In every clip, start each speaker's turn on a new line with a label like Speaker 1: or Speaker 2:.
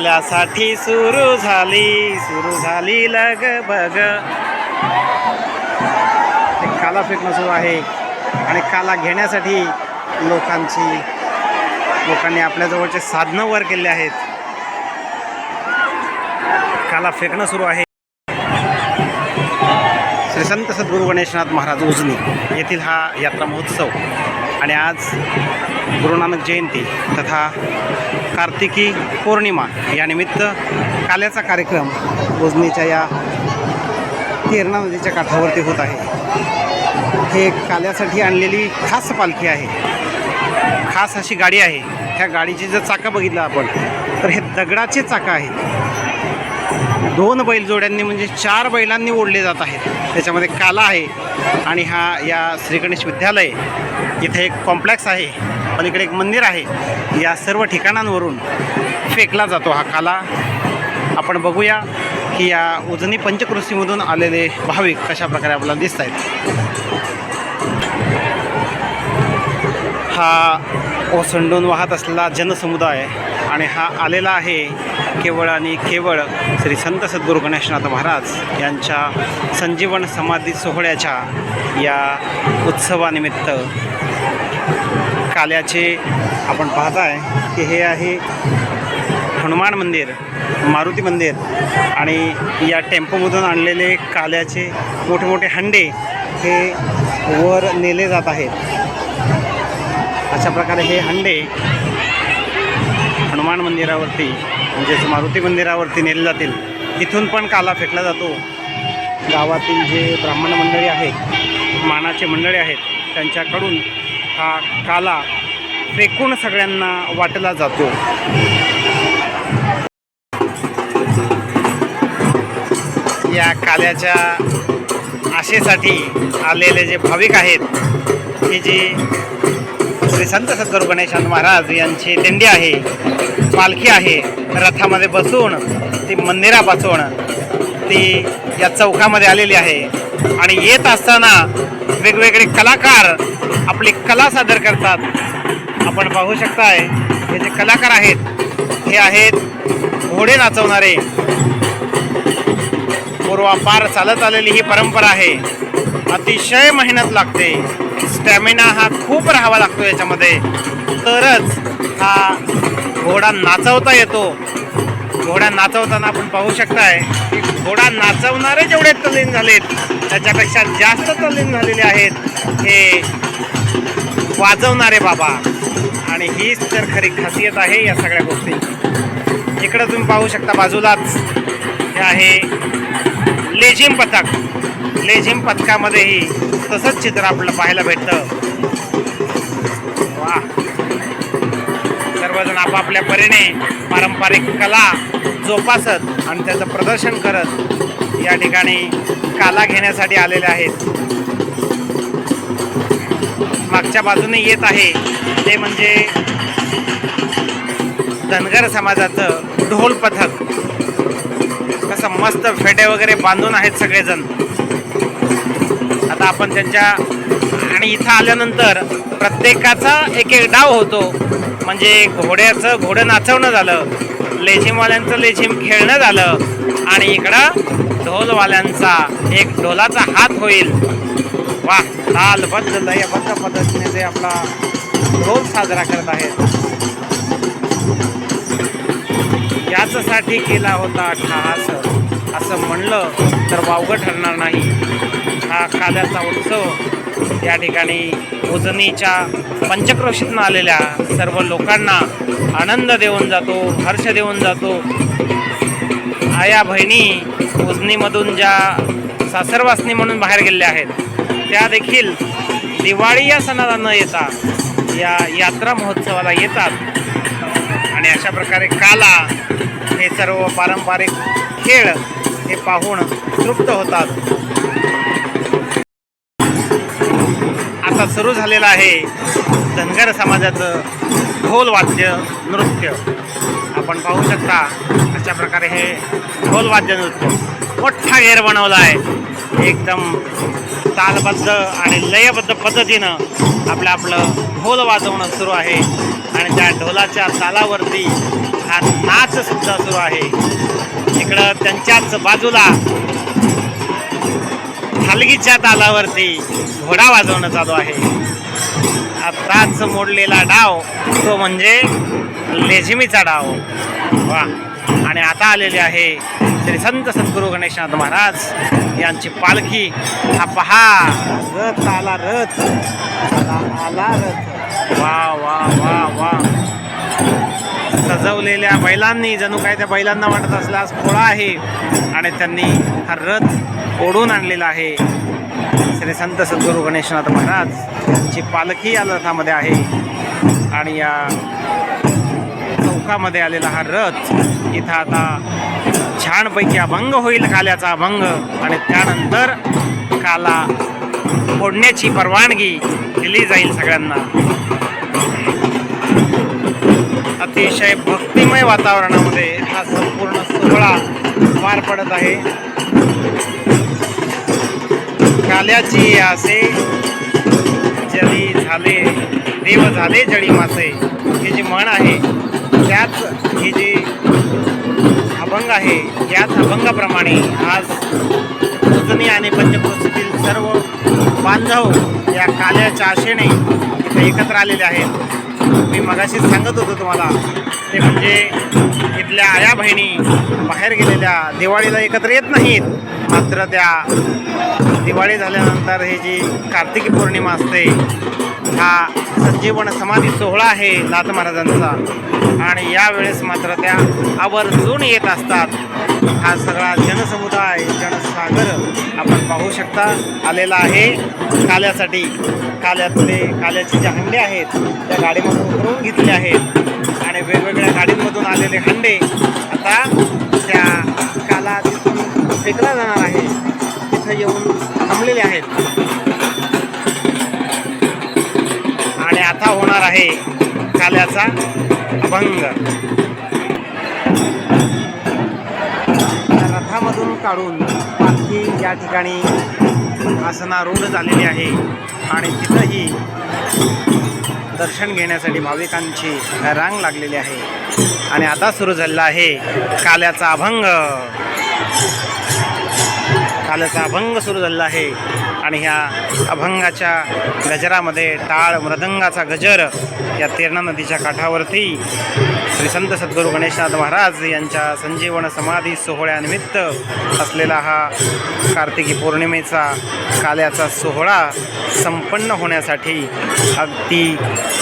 Speaker 1: आपल्यासाठी सुरू झाली सुरू झाली लग बग. काला फेकणं सुरू आहे. आणि काला घेण्यासाठी लोकांची लोकांनी आपल्याजवळचे साधनं वर केले आहेत. काला फेकणं सुरू आहे. श्री संत सद्गुरू गणेशनाथ महाराज उजनी येथील हा यात्रा महोत्सव. आणि आज गुरुनानक जयंती तथा कार्तिकी पौर्णिमा यानिमित्त काल्याचा कार्यक्रम उजनीच्या या तेरणा नदीच्या काठावरती होत आहे. हे काल्यासाठी आणलेली खास पालखी आहे. खास अशी गाडी आहे. त्या गाडीची जर चाकं बघितलं आपण तर हे दगडाचे चाकं आहेत. दोन बैलजोड्यांनी म्हणजे चार बैलांनी ओढले जात आहेत. त्याच्यामध्ये काला आहे आणि हा या श्रीगणेश विद्यालय इथे एक कॉम्प्लेक्स आहे पलीकडे एक मंदिर आहे. या सर्व ठिकाणांवरून फेकला जातो हा काला आपण बघूया की या उजनी पंचकृषीमधून आलेले भाविक कशाप्रकारे आपल्याला दिसत आहेत हा ओसंडून वाहत असलेला जनसमुदाय आणि हा आलेला आहे केवळ आणि केवळ श्री संत सद्गुरू गणेशनाथ महाराज यांच्या संजीवन समाधी सोहळ्याच्या या उत्सवानिमित्त काल्याचे आपण पाहत आहे की हे आहे हनुमान मंदिर मारुती मंदिर आणि या टेम्पोमधून आणलेले काल्याचे मोठे मोठे हंडे हे वर नेले जात आहेत. अशा प्रकारे हे हंडे हनुमान मंदिरावरती म्हणजेच मारुती मंदिरावरती नेले जातील. तिथून पण काला फेकला जातो. गावातील जे ब्राह्मण मंडळी आहेत मानाचे मंडळी आहेत त्यांच्याकडून हा काला फेकून सगळ्यांना वाटला जातो. या काल्याच्या आशेसाठी आलेले जे भाविक आहेत की जे श्री संत सद्गुरू गणेशांत महाराज यांची दिंडी आहे. पालखी आहे. रथामध्ये बसून ती मंदिरापासून ती या चौकामध्ये आलेली आहे. आणि येत असताना वेगवेगळे कलाकार आपली कला सादर करतात. आपण पाहू शकताय हे जे कलाकार आहेत हे आहेत घोडे नाचवणारे. पूर्वापार चालत आलेली ही परंपरा आहे. अतिशय मेहनत लागते. स्टॅमिना हा खूप राहावा लागतो याच्यामध्ये. तरच हा घोडा नाचवता येतो. घोडा नाचवताना आपण पाहू शकताय की घोडा नाचवणारे जेवढे तल्लीन झालेत त्याच्यापेक्षा जास्त तल्लीन झालेले आहेत हे वाजवणारे बाबा. आणि हीच तर खरी खासियत आहे या सगळ्या गोष्टी. इकडं तुम्ही पाहू शकता बाजूलाच हे आहे लेझिम पथक. लेझिम पथकामध्येही तसंच चित्र आपल्याला पाहायला भेटतं. वा. सर्वजण आपापल्या परीने पारंपरिक कला जोपासत आणि त्याचं प्रदर्शन करत या ठिकाणी काला घेण्यासाठी आलेले आहेत. मागच्या बाजूने येत आहे ते म्हणजे धनगर समाजाचं ढोल पथक. मस्त फेटे वगैरे बांधून आहेत सगळेजण. आता आपण त्यांच्या आणि इथं आल्यानंतर प्रत्येकाचा एक एक डाव होतो. म्हणजे घोड्याचं घोडं नाचवणं झालं लेझिमवाल्यांचं लेझिम खेळणं झालं आणि इकडं ढोलवाल्यांचा एक ढोलाचा हात होईल. वा लालबद्ध लयबद्ध पद्धतीने ते आपला ढोल साजरा करत आहेत. याचसाठी केला होता खास असं म्हणलं तर वावगं ठरणार नाही. हा काल्याचा उत्सव या ठिकाणी उजनीच्या पंचक्रोशीतून आलेल्या सर्व लोकांना आनंद देऊन जातो हर्ष देऊन जातो. आया बहिणी उजनीमधून ज्या सासरवासनी म्हणून बाहेर गेलेल्या आहेत त्या देखील दिवाळी या सणाला न येता या यात्रा महोत्सवाला येतात. आणि अशा प्रकारे काला हे सर्व पारंपरिक खेळ हे पाहून तृप्त होतात. आता सुरू झालेलं आहे धनगर समाजाचं ढोल वाद्य नृत्य. आपण पाहू शकता अशा प्रकारे हे ढोल वाद्य नृत्य मोठा घेर बनवला आहे एकदम तालबद्ध आणि लयबद्ध पद्धतीनं आपलं आपलं ढोल वाजवणं सुरू आहे. आणि त्या ढोलाच्या तालावरती हा नाच सुद्धा सुरू आहे. इकडं त्यांच्याच बाजूला हलगीच्या तालावरती घोडा वाजवणं चालू आहे. आताच मोडलेला डाव तो म्हणजे लेझिमीचा डाव. वा. आणि आता आलेले आहे श्री संत सद्गुरू गणेशनाथ महाराज. यांची पालखी हा पहा रथ आला रथ. आला रथ. वा वा वा वा. सजवलेल्या बैलांनी जणू काय त्या बैलांना वाटत असल्यास पोळा आहे. आणि त्यांनी हा रथ ओढून आणलेला आहे. श्री संत सद्गुरू गणेशनाथ महाराज यांची पालखी या रथामध्ये आहे. आणि या चौकामध्ये आलेला हा रथ इथं आता छानपैकी अभंग होईल काल्याचा अभंग. आणि त्यानंतर काला फोडण्याची परवानगी दिली जाईल सगळ्यांना. अतिशय भक्तिमय वातावरणामध्ये हा संपूर्ण सोहळा पार पडत आहे. काल्याची आसे जली झाले देव झाले जळी मासे ही जी म्हण आहे त्याच ही जी अभंग आहे याच अभंगाप्रमाणे आज उजनी आणि पंचक्रोशीतील सर्व बांधव या काल्याच्या आशेने इथे एकत्र आलेले आहेत. मी मगाशीच सांगत होतो तुम्हाला ते म्हणजे इथल्या आया बहिणी बाहेर गेलेल्या दिवाळीला एकत्र येत नाहीत. मात्र त्या दिवाळी झाल्यानंतर ही जी कार्तिकी पौर्णिमा असते हा संजीवन समाधी सोहळा आहे नाथ महाराजांचा. आणि यावेळेस मात्र त्या आवर्जून येत असतात. हा सगळा जनसमुदाय जन सागर आपण पाहू शकता आलेला आहे काल्यासाठी. काल्यातले काल्याचे जे हंडे आहेत त्या गाडीमधून उतरवून घेतले आहेत. आणि वेगवेगळ्या गाडींमधून आलेले हंडे आता त्या काला तिथून फेकला जाणार आहे. तिथं येऊन थांबलेले आहेत. आणि आता होणार आहे काल्याचा अभंग. रथामधून काढून या ठिकाणी आसनारूढ झालेली आहे. आणि तिथंही दर्शन घेण्यासाठी भाविकांची रांग लागलेली आहे. आणि आता सुरू झालेला आहे काल्याचा अभंग. कालचा अभंग सुरू झालेला आहे. आणि ह्या अभंगाच्या गजरामध्ये टाळ मृदंगाचा गजर या तेरणा नदीच्या काठावरती श्री संत सद्गुरू गणेशनाथ महाराज यांच्या संजीवन समाधी सोहळ्यानिमित्त असलेला हा कार्तिकी पौर्णिमेचा काल्याचा सोहळा संपन्न होण्यासाठी अगदी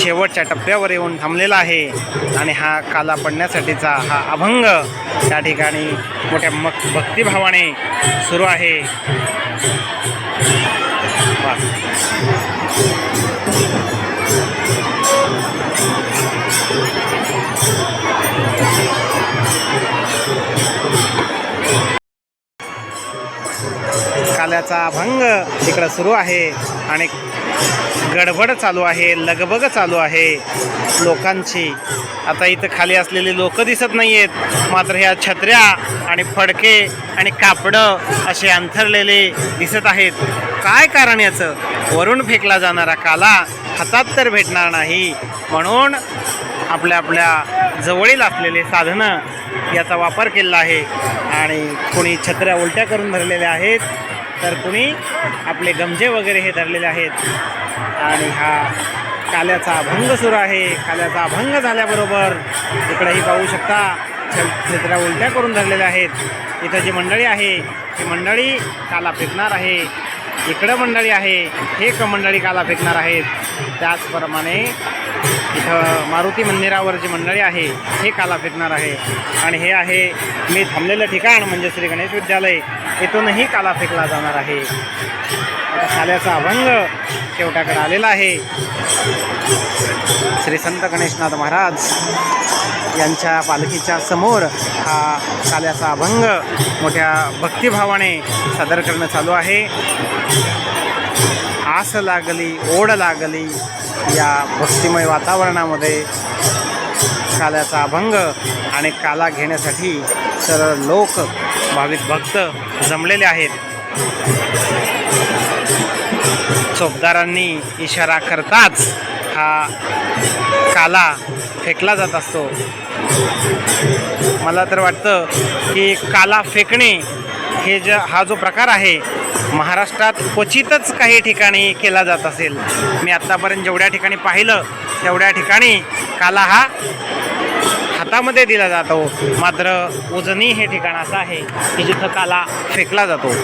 Speaker 1: शेवटच्या टप्प्यावर येऊन थांबलेला आहे. आणि हा काला पडण्यासाठीचा हा अभंग त्या ठिकाणी मोठ्या मक भक्तिभावाने सुरू आहे. काल्याचा भंग इकडं सुरू आहे. आणि गडबड चालू आहे लगबग चालू आहे लोकांची. आता इथं खाली असलेले लोक दिसत नाही आहेत मात्र ह्या छत्र्या आणि फडके आणि कापडं असे अंथरलेले दिसत आहेत. काय कारण याचं? वरून फेकला जाणारा काला हातात तर भेटणार नाही. म्हणून आपल्या आपल्या जवळील असलेले साधनं याचा वापर केलेला आहे. आणि कोणी छत्र्या उलट्या करून भरलेल्या आहेत तर कुणी आपले गमजे वगैरे हे धरलेले आहेत. आणि हा काल्याचा अभंग सुरू आहे. काल्याचा अभंग झाल्याबरोबर इकडेही पाहू शकता छ उलट्या करून धरलेल्या आहेत. इथं जी मंडळी आहे ती मंडळी काला फेकणार आहे. इकडं मंडळी आहे हे क मंडळी काला फेकणार आहेत. त्याचप्रमाणे इथं मारुती मंदिरावर जी मंडळी आहे हे काला फेकणार आहे. आणि हे आहे मी थांबलेलं ठिकाण म्हणजे श्री गणेश विद्यालय. इथूनही काला फेकला जाणार आहे. आता काल्याचा अभंग शेवटाकडे आलेला आहे. श्री संत गणेशनाथ महाराज यांच्या पालखीच्या समोर हा काल्याचा अभंग मोठ्या भक्तिभावाने सादर करणं चालू आहे. आस लागली ओढ लागली या भक्तिमय वातावरणामध्ये काल्याचा अभंग आणि काला घेण्यासाठी सर्व लोक भाविक भक्त जमलेले आहेत. चोपदारांनी इशारा करताच हा काला फेकला जात असतो. मला तर वाटतं की काला फेकणे हे ज हा जो प्रकार आहे महाराष्ट्रात क्वचितच काही ठिकाणी केला जात असेल. मी आत्तापर्यंत जेवढ्या ठिकाणी पाहिलं तेवढ्या ठिकाणी काला हा हातामध्ये दिला जातो. मात्र उजनी हे ठिकाण असं आहे की जिथं काला फेकला जातो.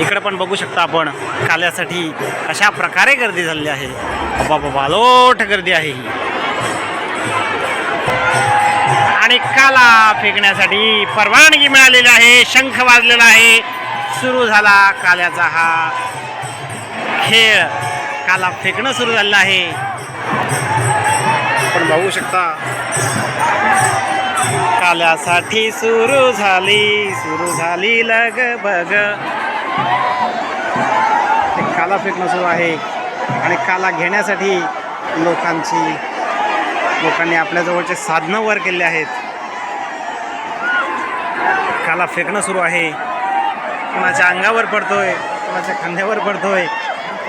Speaker 1: इकडे पण बघू शकता आपण काल्यासाठी कशा प्रकारे गर्दी झालेली आहे. बाबा बाबा लोट गर्दी आहे ही. आणि काला फेकण्यासाठी परवानगी मिळालेली आहे. शंख वाजलेला आहे. सुरू झाला काल्याचा हा खेळ. काला फेकणं सुरू झालेलं आहे. आपण बघू शकता काल्यासाठी सुरू झाली सुरू झाली लग बग ते काला फेकणं सुरू आहे. आणि काला घेण्यासाठी लोकांची लोकांनी आपल्याजवळचे साधनं वर केले आहेत. काला फेकणं सुरू आहे. कोणाच्या अंगावर पडतोय कोणाच्या खांद्यावर पडतोय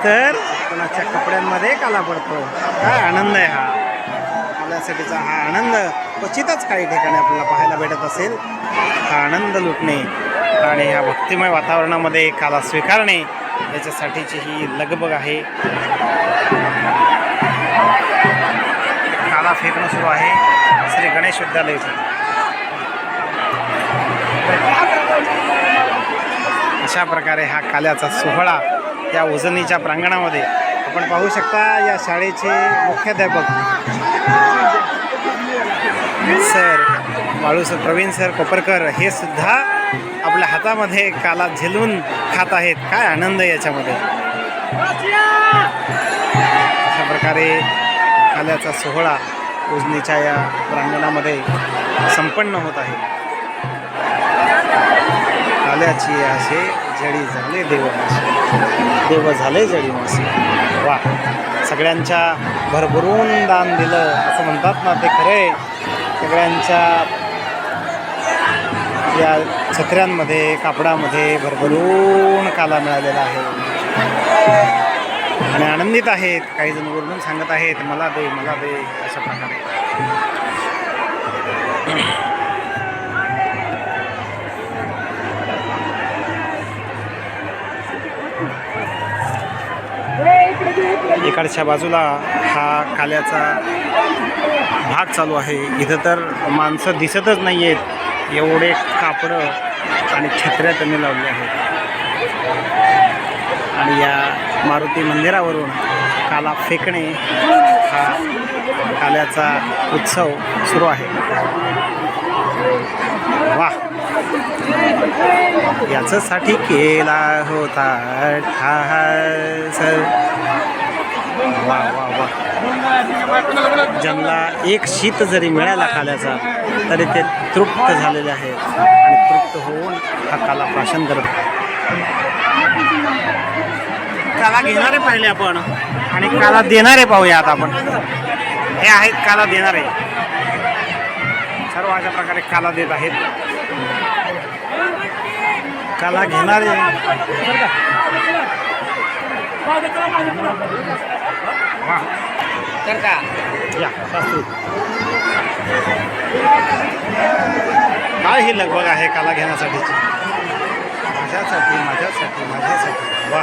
Speaker 1: तर कोणाच्या कपड्यांमध्ये काला पडतो काय आनंद आहे हा. काल्यासाठीचा हा आनंद क्वचितच काही ठिकाणी आपल्याला पाहायला भेटत असेल. हा आनंद लुटणे. आणि ह्या भक्तिमय वातावरणामध्ये काला स्वीकारणे याच्यासाठीची ही लगबग आहे. काला फेकणं सुरू आहे. श्री गणेश विद्यालय अशा प्रकारे हा काल्याचा सोहळा या उजनीच्या प्रांगणामध्ये आपण पाहू शकता या शाळेचे मुख्याध्यापक सर वाळू सर प्रवीण सर कोपरकर हे सुद्धा आपल्या हातामध्ये काला झेलून खात आहेत. काय आनंद आहे याच्यामध्ये. अशा प्रकारे काल्याचा सोहळा उजनीच्या या प्रांगणामध्ये संपन्न होत आहे. काल्याची असे जडी झाले देवमासे. देव झाले जडी मासे. वा. सगळ्यांच्या भरभरून दान दिलं. असं म्हणतात ना ते खरे. सगळ्यांच्या या छत्र्यांमध्ये कापडामध्ये भरभरून काला मिळालेला आहे. आणि आनंदित आहेत काही जण वरून सांगत आहेत मला दे मला दे अशा प्रकारे. इकडच्या बाजूला हा काल्याचा भाग चालू आहे. इथं तर माणसं दिसतच नाही आहेत एवढे कापडं आणि छत्र्या त्यांनी लावल्या आहेत. आणि या मारुती मंदिरावरून काला फेकणे हा काल्याचा उत्सव सुरू आहे. वा याच्यासाठी केला होता ठास वा वा वा ज्यांना एक शीत जरी मिळाला काल्याचा तरी ते तृप्त झालेले आहेत. आणि होऊन हा काला प्राशन करत काला घेणारे पाहिले आपण आणि काला देणारे पाहूया आता आपण. हे आहेत काला देणारे. सर्व अशा प्रकारे काला देत आहेत. काला घेणारे. वा.
Speaker 2: तर का?
Speaker 1: या काय ही लगबग आहे काला घेण्यासाठीची माझ्यासाठी माझ्यासाठी माझ्यासाठी. वा.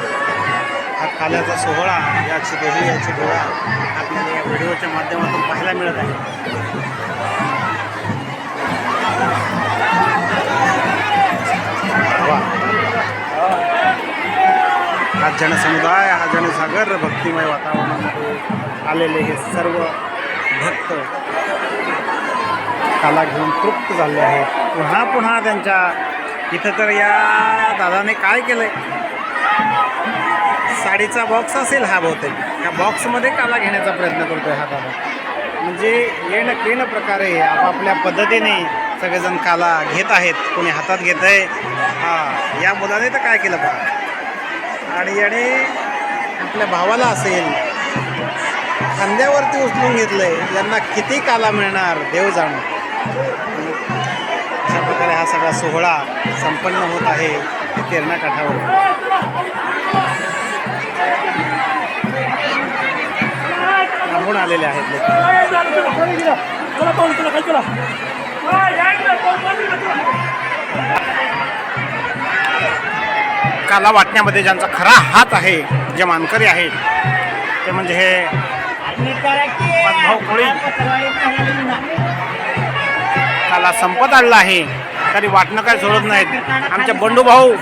Speaker 1: हा काल्याचा सोहळा याची देही याची डोळा आपल्याला या व्हिडिओच्या माध्यमातून पाहायला मिळत आहे. वा. हा जनसमुदाय हा जनसागर भक्तिमय वातावरणामध्ये आलेले हे सर्व भक्त काला घेऊन तृप्त झाले आहेत पुन्हा पुन्हा त्यांच्या इथं तर या दादाने काय केलंय? साडीचा बॉक्स असेल हा बहुतेक. या बॉक्समध्ये काला घेण्याचा प्रयत्न करतोय हा दादा. म्हणजे येणं केणं प्रकारे आपापल्या पद्धतीने सगळेजण काला घेत आहेत. कोणी हातात घेत आहे हा या मुलाने तर काय केलं बा? आणि याने आपल्या भावाला असेल खांद्यावरती उचलून घेतलंय. यांना किती काला मिळणार? देव जाणो. अशा प्रकारे हा सगळा सोहळा संपन्न होत आहे तेरणा काठावर. लांबून आलेले आहेत काला वाटण्यामध्ये ज्यांचा खरा हात आहे जे मानकरी आहेत ते म्हणजे हे पद्मभाऊ कोळी. त्याला संपत आणला आहे. तरी वाटणं काय सोडत नाहीत. आमचे बंडू भाऊ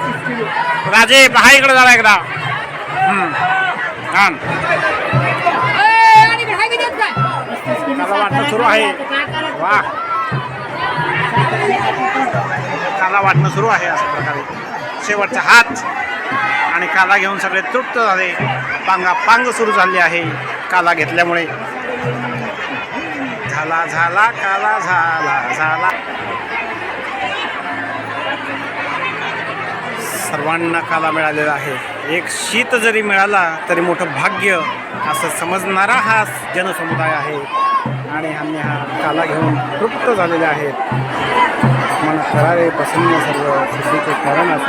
Speaker 1: राजे पहा इकडे झाला एकदा. छान. वाटणं सुरू आहे. वा. काला वाटणं सुरू आहे अशा प्रकारे. शेवटचा हात. आणि काला घेऊन सगळे तृप्त झाले. पांगा पांग सुरू झाली आहे काला घेतल्यामुळे. झाला झाला काला झाला झाला. सर्वांना काला मिळालेला आहे. एक शीत जरी मिळाला तरी मोठं भाग्य असं समजणारा हा जनसमुदाय आहे. आणि आम्ही हा काला घेऊन तृप्त झालेले आहेत. मन करारे प्रसन्न सर्व सिद्धीचे कारण असं